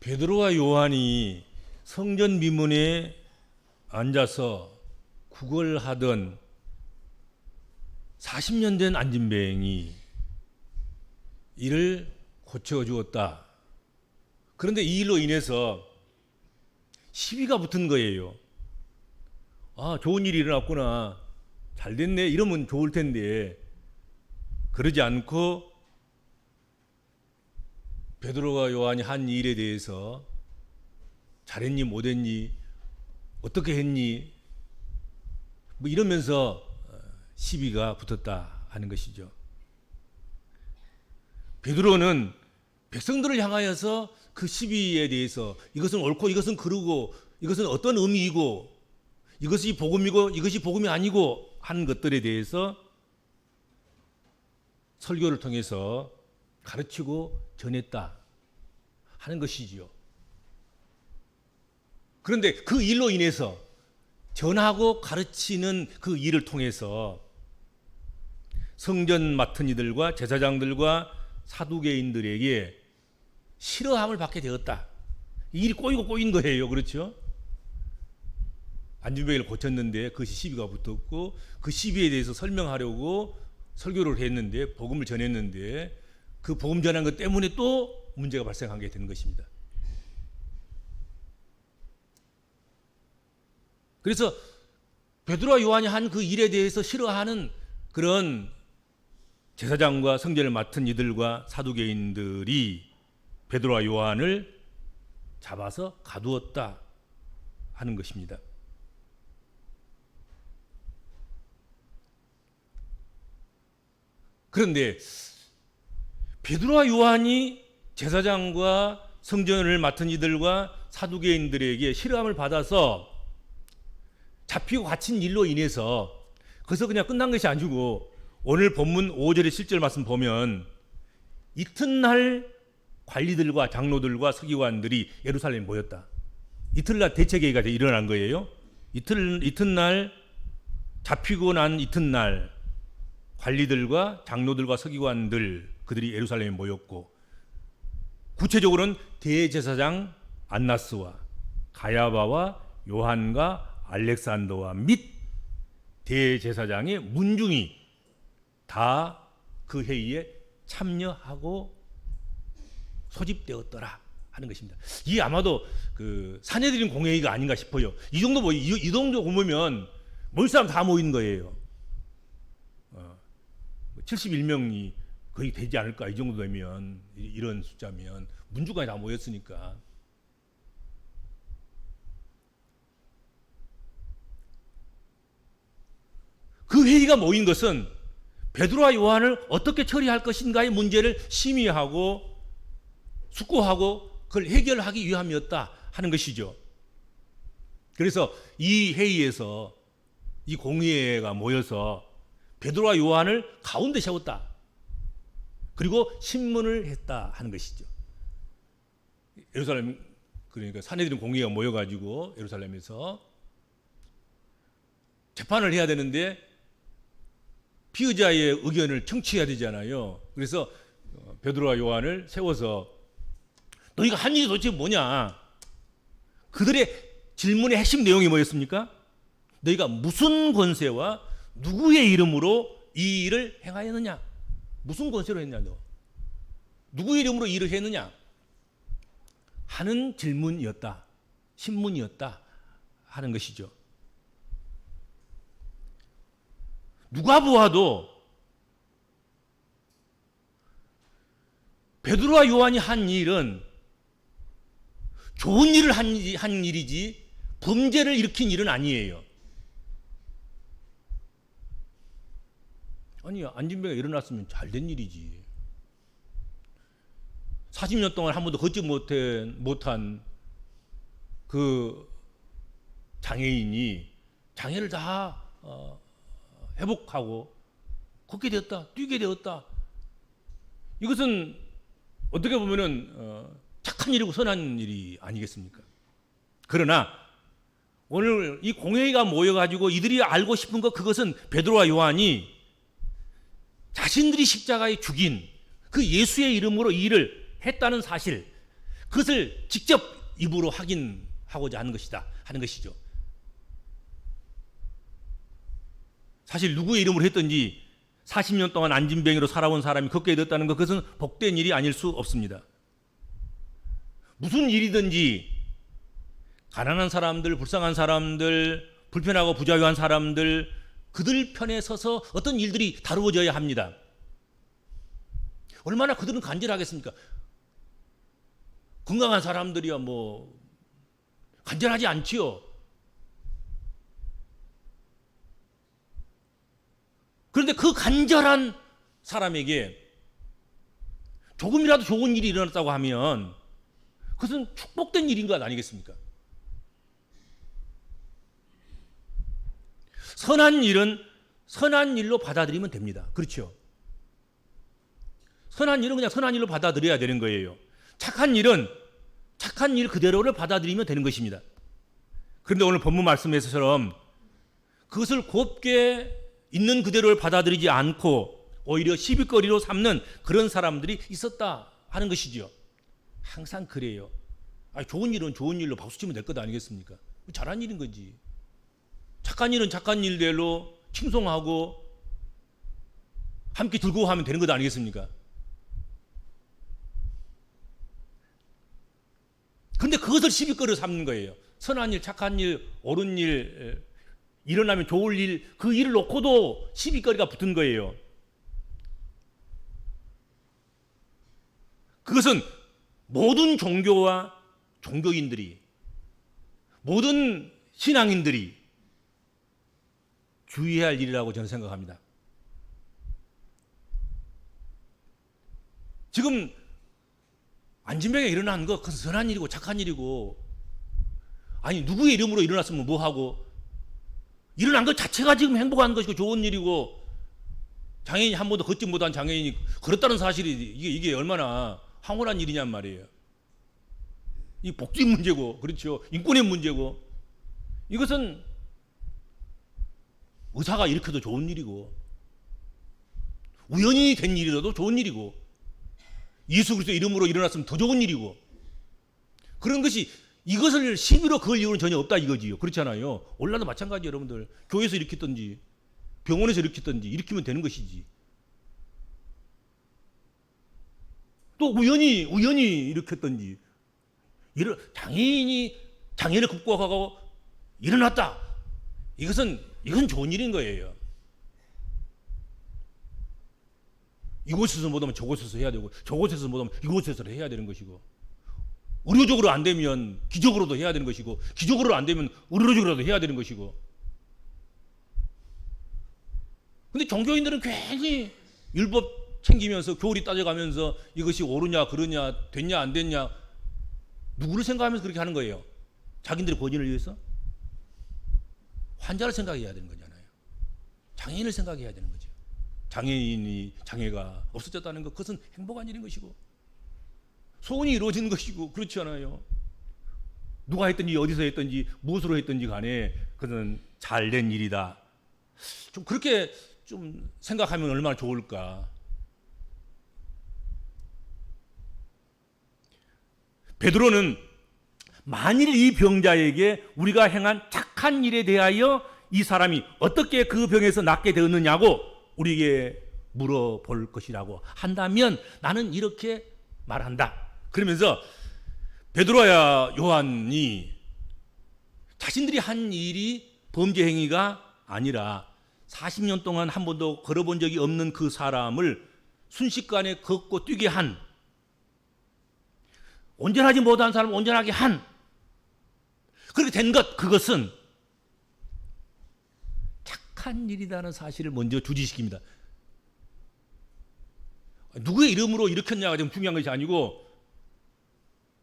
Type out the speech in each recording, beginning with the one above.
베드로와 요한이 성전 미문에 앉아서 구걸하던 40년 된 안진뱅이 이를 고쳐 주었다. 그런데 이 일로 인해서 시비가 붙은 거예요. 아, 좋은 일이 일어났구나. 잘 됐네. 이러면 좋을 텐데. 그러지 않고 베드로가 요한이 한 일에 대해서 잘했니 못했니 어떻게 했니 뭐 이러면서 어, 시비가 붙었다 하는 것이죠. 베드로는 백성들을 향하여서 그 시비에 대해서 이것은 옳고 이것은 그르고 이것은 어떤 의미이고 이것이 복음이고 이것이 복음이 아니고 하는 것들에 대해서 설교를 통해서 가르치고 전했다 하는 것이지요. 그런데 그 일로 인해서 전하고 가르치는 그 일을 통해서 성전 맡은 이들과 제사장들과 사두개인들에게 싫어함을 받게 되었다. 이 일이 꼬이고 꼬인 거예요. 그렇죠? 안준병이를 고쳤는데 그것이 시비가 붙었고 그 시비에 대해서 설명하려고 설교를 했는데 복음을 전했는데 그 복음 전한 것 때문에 또 문제가 발생하게 되는 것입니다. 그래서 베드로와 요한이 한 그 일에 대해서 싫어하는 그런 제사장과 성전을 맡은 이들과 사두개인들이 베드로와 요한을 잡아서 가두었다 하는 것입니다. 그런데 베드로와 요한이 제사장과 성전을 맡은 이들과 사두개인들에게 실함을 받아서 잡히고 갇힌 일로 인해서 거기서 그냥 끝난 것이 아니고 오늘 본문 5절의 실절 말씀 보면 이튿날 관리들과 장로들과 서기관들이 예루살렘에 모였다. 이튿날 대책회의가 일어난 거예요. 이틀 이튿날 잡히고 난 이튿날 관리들과 장로들과 서기관들 그들이 예루살렘에 모였고 구체적으로는 대제사장 안나스와 가야바와 요한과 알렉산더와 및 대제사장의 문중이 다 그 회의에 참여하고 소집되었더라 하는 것입니다. 이 아마도 그 사내들인 공회의가 아닌가 싶어요. 이 정도 뭐 이, 이 정도 보면 모일 다 모인 거예요. 71명이 거의 되지 않을까 이 정도 되면 이런 숫자면 문주가 다 모였으니까 그 회의가 모인 것은 베드로와 요한을 어떻게 처리할 것인가의 문제를 심의하고 숙고하고 그걸 해결하기 위함이었다 하는 것이죠. 그래서 이 회의에서 이 공회가 모여서 베드로와 요한을 가운데 세웠다. 그리고 신문을 했다 하는 것이죠. 예루살렘 그러니까 사내들인 공회가 모여가지고 예루살렘에서 재판을 해야 되는데 피의자의 의견을 청취해야 되잖아요. 그래서 어, 베드로와 요한을 세워서 너희가 한 일이 도대체 뭐냐? 그들의 질문의 핵심 내용이 뭐였습니까? 너희가 무슨 권세와 누구의 이름으로 이 일을 행하였느냐? 무슨 권세로 했냐 너? 누구의 이름으로 이 일을 했느냐? 하는 질문이었다. 신문이었다. 하는 것이죠. 누가 보아도 베드로와 요한이 한 일은 좋은 일을 한, 한 일이지 범죄를 일으킨 일은 아니에요. 아니 안진배가 일어났으면 잘 된 일이지. 40년 동안 한 번도 걷지 못한, 못한 그 장애인이 장애를 다 어, 회복하고 걷게 되었다, 뛰게 되었다. 이것은 어떻게 보면은 어, 착한 일이고 선한 일이 아니겠습니까? 그러나 오늘 이 공회가 모여가지고 이들이 알고 싶은 것 그것은 베드로와 요한이 자신들이 십자가에 죽인 그 예수의 이름으로 이 일을 했다는 사실, 그것을 직접 입으로 확인하고자 하는 것이다 하는 것이죠. 사실 누구의 이름으로 했든지 40년 동안 안진뱅이로 살아온 사람이 걷게 됐다는 것 그것은 복된 일이 아닐 수 없습니다. 무슨 일이든지 가난한 사람들, 불쌍한 사람들, 불편하고 부자유한 사람들 그들 편에 서서 어떤 일들이 다루어져야 합니다. 얼마나 그들은 간절하겠습니까? 건강한 사람들이야 뭐 간절하지 않지요. 그런데 그 간절한 사람에게 조금이라도 좋은 일이 일어났다고 하면 그것은 축복된 일인 것 아니겠습니까? 선한 일은 선한 일로 받아들이면 됩니다. 그렇죠? 선한 일은 그냥 선한 일로 받아들여야 되는 거예요. 착한 일은 착한 일 그대로를 받아들이면 되는 것입니다. 그런데 오늘 본문 말씀에서처럼 그것을 곱게 있는 그대로를 받아들이지 않고 오히려 시비거리로 삼는 그런 사람들이 있었다 하는 것이죠. 항상 그래요. 아니, 좋은 일은 좋은 일로 박수 치면 될 것 아니겠습니까? 잘한 일인 거지. 착한 일은 착한 일대로 칭송하고 함께 들고 하면 되는 것 아니겠습니까? 근데 그것을 시비거리로 삼는 거예요. 선한 일, 착한 일, 옳은 일, 일어나면 좋을 일, 그 일을 놓고도 시비거리가 붙은 거예요. 그것은 모든 종교와 종교인들이, 모든 신앙인들이 주의해야 할 일이라고 저는 생각합니다. 지금 안진병에 일어난 거 그건 선한 일이고 착한 일이고 아니 누구의 이름으로 일어났으면 뭐 하고 일어난 것 자체가 지금 행복한 것이고 좋은 일이고 장애인이 한 번도 걷지 못한 장애인이 그렇다는 사실이 이게 이게 얼마나 황홀한 일이냔 말이에요. 이 복지 문제고 그렇죠 인권의 문제고 이것은 의사가 일으켜도 좋은 일이고 우연히 된 일이라도 좋은 일이고 예수 그리스도 이름으로 일어났으면 더 좋은 일이고 그런 것이 이것을 시비로 그을 이유는 전혀 없다 이거지요. 그렇잖아요. 올라도 마찬가지 여러분들 교회에서 일으켰든지 병원에서 일으켰든지 일으키면 되는 것이지. 또 우연히 우연히 일으켰든지 이런 장애인이 장애를 극복하고 일어났다. 이것은 이건 좋은 일인 거예요. 이곳에서 못하면 저곳에서 해야 되고 저곳에서 못하면 이곳에서 해야 되는 것이고 의료적으로 안 되면 기적으로도 해야 되는 것이고 기적으로 안 되면 의료적으로도 해야 되는 것이고. 근데 종교인들은 괜히 율법 챙기면서 교리 따져가면서 이것이 옳으냐 그러냐 됐냐 안 됐냐 누구를 생각하면서 그렇게 하는 거예요? 자기들의 권위를 위해서 환자를 생각해야 되는 거잖아요 장애인을 생각해야 되는 거죠 장애인이 장애가 없어졌다는 것 그것은 행복한 일인 것이고 소원이 이루어진 것이고 그렇지 않아요. 누가 했든지 어디서 했든지 무엇으로 했든지 간에 그것은 잘된 일이다. 좀 그렇게 좀 생각하면 얼마나 좋을까. 베드로는 만일 이 병자에게 우리가 행한 착한 일에 대하여 이 사람이 어떻게 그 병에서 낫게 되었느냐고 우리에게 물어볼 것이라고 한다면 나는 이렇게 말한다. 그러면서 베드로야 요한이 자신들이 한 일이 범죄 행위가 아니라 40년 동안 한 번도 걸어본 적이 없는 그 사람을 순식간에 걷고 뛰게 한 온전하지 못한 사람을 온전하게 한 그렇게 된 것 그것은 착한 일이라는 사실을 먼저 주지시킵니다. 누구의 이름으로 일으켰냐가 좀 중요한 것이 아니고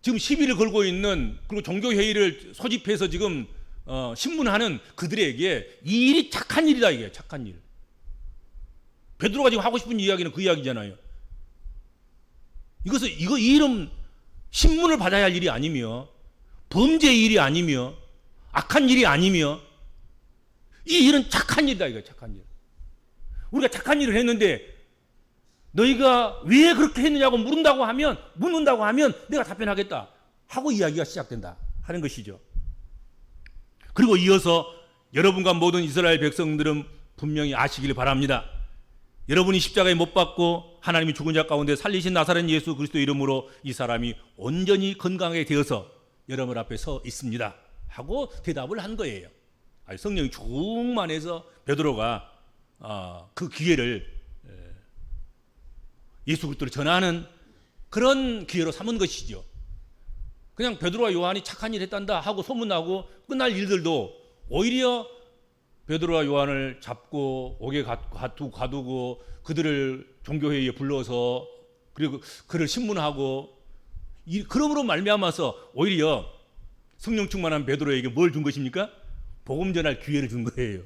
지금 시비를 걸고 있는 그리고 종교 회의를 소집해서 지금 어, 신문하는 그들에게 이 일이 착한 일이다 이게 착한 일. 베드로가 지금 하고 싶은 이야기는 그 이야기잖아요. 이것은 이거 이 이름 신문을 받아야 할 일이 아니며 범죄 일이 아니며 악한 일이 아니며 이 일은 착한 일이다 이거 착한 일. 우리가 착한 일을 했는데 너희가 왜 그렇게 했느냐고 물은다고 하면 묻는다고 하면 내가 답변하겠다. 하고 이야기가 시작된다 하는 것이죠. 그리고 이어서 여러분과 모든 이스라엘 백성들은 분명히 아시길 바랍니다. 여러분이 십자가에 못 박고 하나님이 죽은 자 가운데 살리신 나사렛 예수 그리스도 이름으로 이 사람이 온전히 건강하게 되어서 여러분 앞에 서 있습니다. 하고 대답을 한 거예요. 아니, 성령이 충만해서 베드로가 어, 그 기회를 에, 예수 그리스도를 전하는 그런 기회로 삼은 것이죠. 그냥 베드로와 요한이 착한 일 했단다 하고 소문나고 끝날 일들도 오히려 베드로와 요한을 잡고 옥에 가두, 가두고 그들을 종교회의에 불러서 그리고 그를 신문하고 이, 그러므로 말미암아서 오히려 성령 충만한 베드로에게 뭘 준 것입니까? 복음 전할 기회를 준 거예요.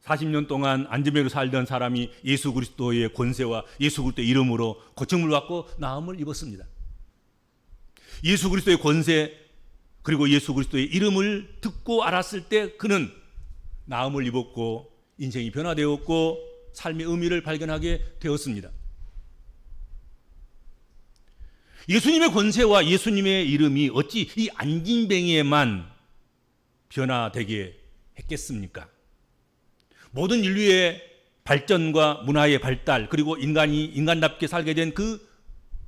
사십 년 동안 안전벨로 살던 사람이 예수 그리스도의 권세와 예수 그리스도의 이름으로 고침을 받고 나음을 입었습니다. 예수 그리스도의 권세 그리고 예수 그리스도의 이름을 듣고 알았을 때 그는 나음을 입었고 인생이 변화되었고 삶의 의미를 발견하게 되었습니다. 예수님의 권세와 예수님의 이름이 어찌 이 안진뱅이에만 변화되게 했겠습니까? 모든 인류의 발전과 문화의 발달 그리고 인간이 인간답게 살게 된 그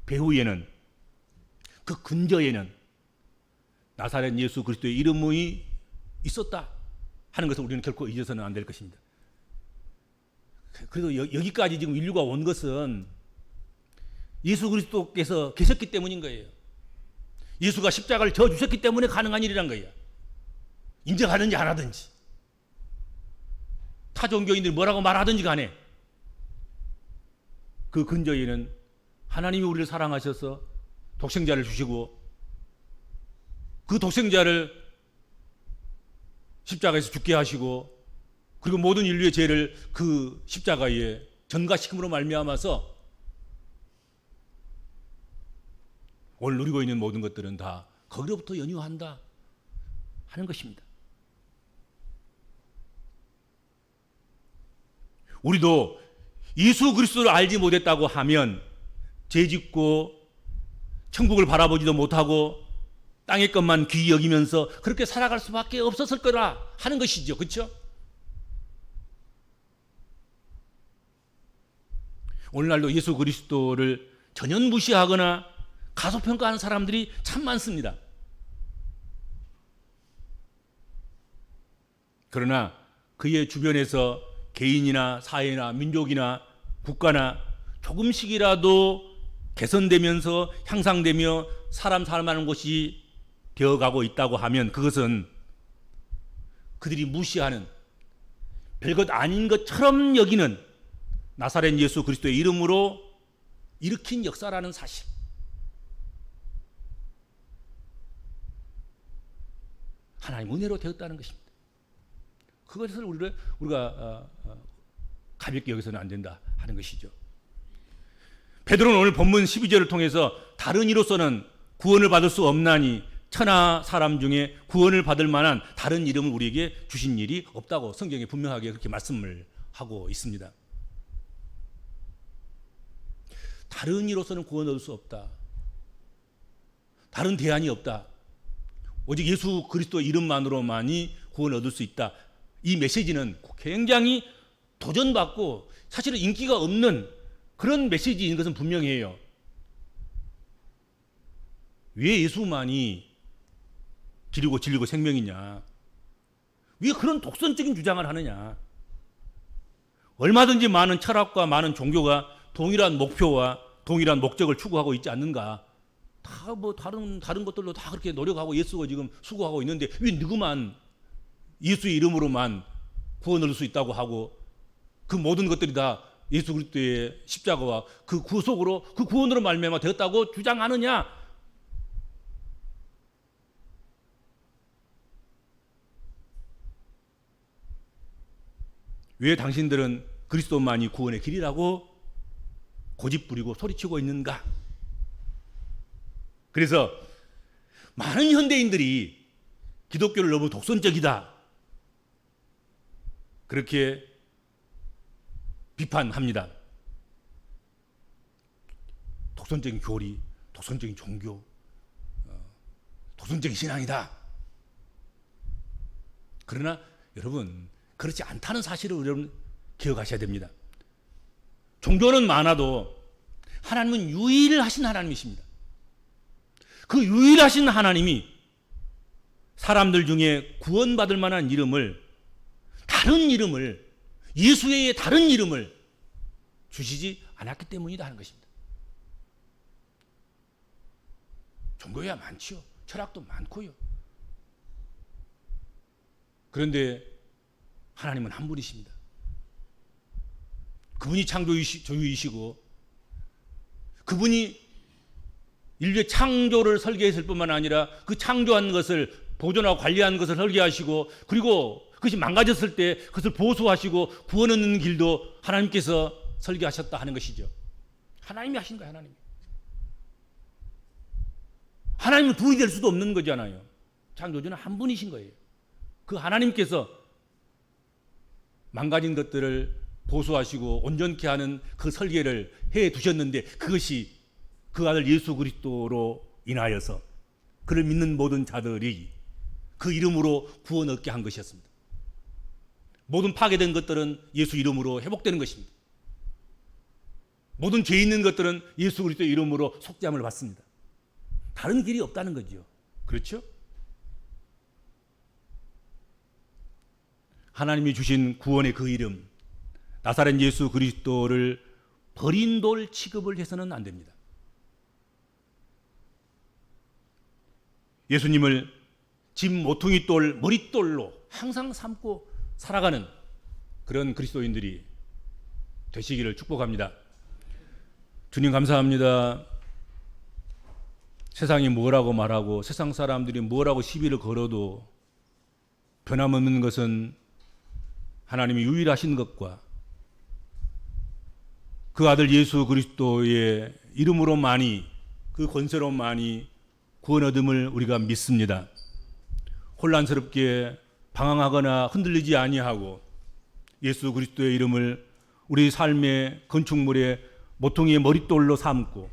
배후에는 그 근저에는 나사렛 예수 그리스도의 이름이 있었다 하는 것을 우리는 결코 잊어서는 안 될 것입니다. 그래도 여 기까지 지금 인류가 온 것은 예수 그리스도께서 계셨기 때문인 거예요. 예수가 십자가를 져 주셨기 때문에 가능한 일이란 거예요. 인정하든지 안 하든지. 타 종교인들이 뭐라고 말하든지 간에 그 근저에는 하나님이 우리를 사랑하셔서 독생자를 주시고 그 독생자를 십자가에서 죽게 하시고 그리고 모든 인류의 죄를 그 십자가에 전가시킴으로 말미암아서 오늘 누리고 있는 모든 것들은 다 거기로부터 연유한다 하는 것입니다. 우리도 예수 그리스도를 알지 못했다고 하면 죄짓고 천국을 바라보지도 못하고 땅의 것만 귀히 여기면서 그렇게 살아갈 수밖에 없었을 거라 하는 것이죠. 그렇죠? 오늘날도 예수 그리스도를 전혀 무시하거나 가소평가하는 사람들이 참 많습니다. 그러나 그의 주변에서 개인이나 사회나 민족이나 국가나 조금씩이라도 개선되면서 향상되며 사람 살만한 곳이 되어가고 있다고 하면 그것은 그들이 무시하는 별것 아닌 것처럼 여기는 나사렛 예수 그리스도의 이름으로 일으킨 역사라는 사실. 하나님 은혜로 되었다는 것입니다. 그것을 우리를 우리가 어, 어, 가볍게 여기서는 안 된다 하는 것이죠. 베드로는 오늘 본문 12절을 통해서 다른 이로서는 구원을 받을 수 없나니 천하 사람 중에 구원을 받을 만한 다른 이름을 우리에게 주신 일이 없다고 성경에 분명하게 그렇게 말씀을 하고 있습니다. 다른 이로서는 구원 얻을 수 없다. 다른 대안이 없다. 오직 예수 그리스도 이름만으로만이 구원을 얻을 수 있다. 이 메시지는 굉장히 도전받고 사실은 인기가 없는 그런 메시지인 것은 분명해요. 왜 예수만이 길이고 진리고 생명이냐? 왜 그런 독선적인 주장을 하느냐? 얼마든지 많은 철학과 많은 종교가 동일한 목표와 동일한 목적을 추구하고 있지 않는가? 다 뭐 다른 다른 것들로 다 그렇게 노력하고 예수가 지금 수고하고 있는데 왜 누구만 예수의 이름으로만 구원 얻을 수 있다고 하고 그 모든 것들이 다 예수 그리스도의 십자가와 그 구속으로 그 구원으로 말미암아 되었다고 주장하느냐? 왜 당신들은 그리스도만이 구원의 길이라고 고집부리고 소리치고 있는가? 그래서 많은 현대인들이 기독교를 너무 독선적이다. 그렇게 비판합니다. 독선적인 교리, 독선적인 종교, 어, 독선적인 신앙이다. 그러나 여러분 그렇지 않다는 사실을 여러분 기억하셔야 됩니다. 종교는 많아도 하나님은 유일하신 하나님이십니다. 그 유일하신 하나님이 사람들 중에 구원받을 만한 이름을 다른 이름을 예수 외에 다른 이름을 주시지 않았기 때문이다 하는 것입니다. 종교야 많지요. 철학도 많고요. 그런데 하나님은 한 분이십니다. 그분이 창조주이시고 그분이 인류의 창조를 설계했을 뿐만 아니라 그 창조한 것을 보존하고 관리하는 것을 설계하시고 그리고 그것이 망가졌을 때 그것을 보수하시고 구원 얻는 길도 하나님께서 설계하셨다 하는 것이죠. 하나님이 하신 거예요, 하나님. 하나님은 둘이 될 수도 없는 거잖아요. 창조주는 한 분이신 거예요. 그 하나님께서 망가진 것들을 보수하시고 온전케 하는 그 설계를 해 두셨는데 그것이 그 아들 예수 그리스도로 인하여서 그를 믿는 모든 자들이 그 이름으로 구원 얻게 한 것이었습니다. 모든 파괴된 것들은 예수 이름으로 회복되는 것입니다. 모든 죄 있는 것들은 예수 그리스도 이름으로 속죄함을 받습니다. 다른 길이 없다는 거죠. 그렇죠? 하나님이 주신 구원의 그 이름 나사렛 예수 그리스도를 버린 돌 취급을 해서는 안 됩니다. 예수님을 집 모퉁이 돌 머릿돌로 항상 삼고 살아가는 그런 그리스도인들이 되시기를 축복합니다. 주님 감사합니다. 세상이 뭐라고 말하고 세상 사람들이 뭐라고 시비를 걸어도 변함없는 것은 하나님이 유일하신 것과 그 아들 예수 그리스도의 이름으로만이 그 권세로만이 구원 얻음을 우리가 믿습니다. 혼란스럽게 방황하거나 흔들리지 아니하고 예수 그리스도의 이름을 우리 삶의 건축물의 모퉁이의 머릿돌로 삼고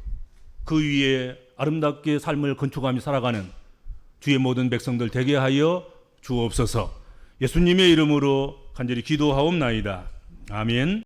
그 위에 아름답게 삶을 건축하며 살아가는 주의 모든 백성들 되게 하여 주옵소서. 예수님의 이름으로 간절히 기도하옵나이다. 아멘.